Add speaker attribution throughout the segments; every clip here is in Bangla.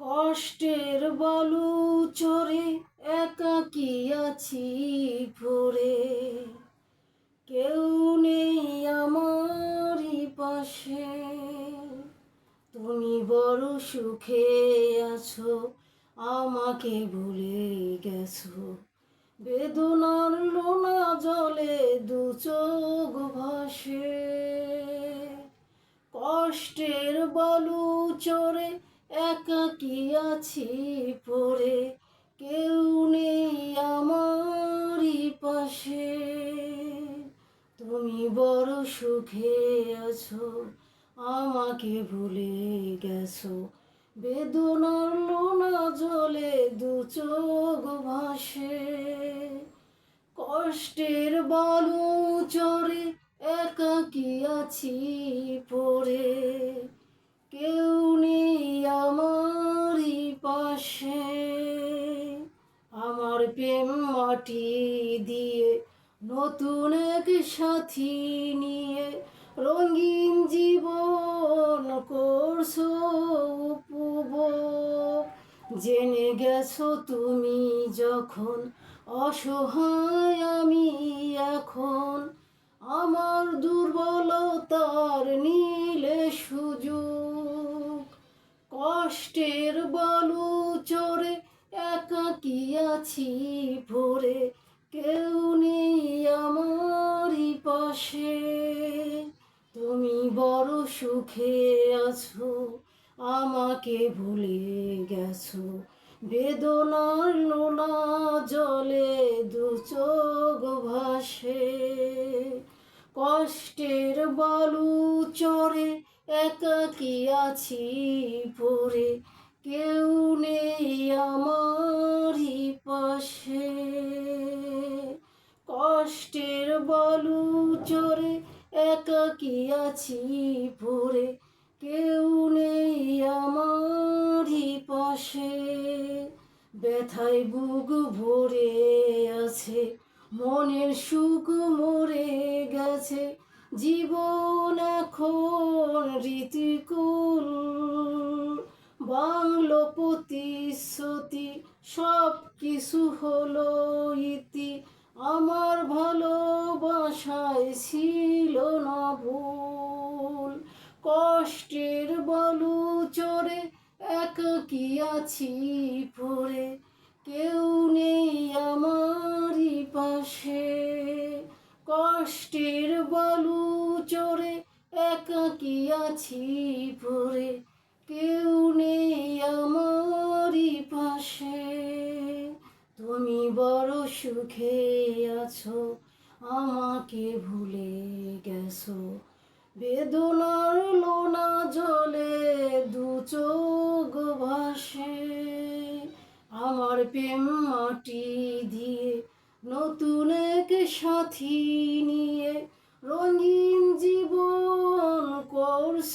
Speaker 1: কষ্টের বালু চরে একাকি আছি ভরে? কেউ নেই আমারই পাশে। তুমি বড় সুখে আছো, আমাকে ভুলে গেছো। বেদনার লোনা জলে দু চোখ ভাসে। কষ্টের বালু চরে একাকি আছি পড়ে? কেউ নেই আমারই পাশে। তুমি বড় সুখে আছো, আমাকে ভুলে গেছো। বেদনার লোনা জলে দু চোখ ভাসে। কষ্টের বালু চরে একাকি আছি পড়ে? কেউ প্রেম মাটি দিয়ে নতুন এক সাথী নিয়ে রঙিন জীবন করছ উপভোগ। জেনে গেছো তুমি যখন অসহায় আমি এখন, আমার দুর্বলতার নীলে সুযোগ। কষ্টের বালু চরে একাকি আছি ভরে কেউ নেই আমারই পাশে তুমি বড় সুখে আছো। আমাকে ভুলে গেছো। বেদনার লোনা জলে দু চোখ ভাসে। কষ্টের বালু চরে একাকি আছি পড়ে কেউ নেই আমারই পাশে কষ্টের বালু চরে একাকি আছি পড়ে কেউ নেই আমারই পাশে। ব্যথায় বুক ভরে আছে। মনের সুখ মরে গেছে। জীবন এখন রীতিকুল। বাংলো প্রতিশ্রুতি সব কিছু হলো ইতি। আমার ভালোবাসায় ছিল না ভুল। কষ্টের বালু চরে একাকি আছি পড়ে কেউ নেই আমারই পাশে। কষ্টের বালু চরে একাকি আছি পড়ে কেউ নেই আমারই পাশে। তুমি বড় সুখে আছো, আমাকে ভুলে গেছো। বেদনার লোনা জলে দু চোখ ভাসে। আমার প্রেম মাটি দিয়ে নতুন এক সাথী নিয়ে রঙিন জীবন করছ।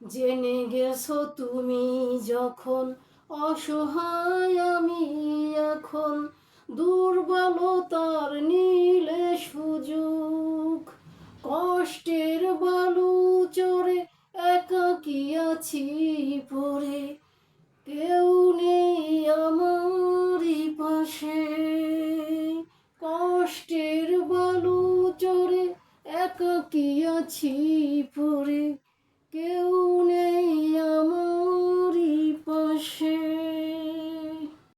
Speaker 1: জেনে গেছো তুমি যখন, অসহায় আমি এখন। দুর্বলতার নীলে সুযোগ, কষ্টের বালু চরে একাকি আছি পড়ে কেউ নেই আমার পাশে। কষ্টের বালু চরে একাকি আছি পড়ে কেউ নেই আমারই পাশে।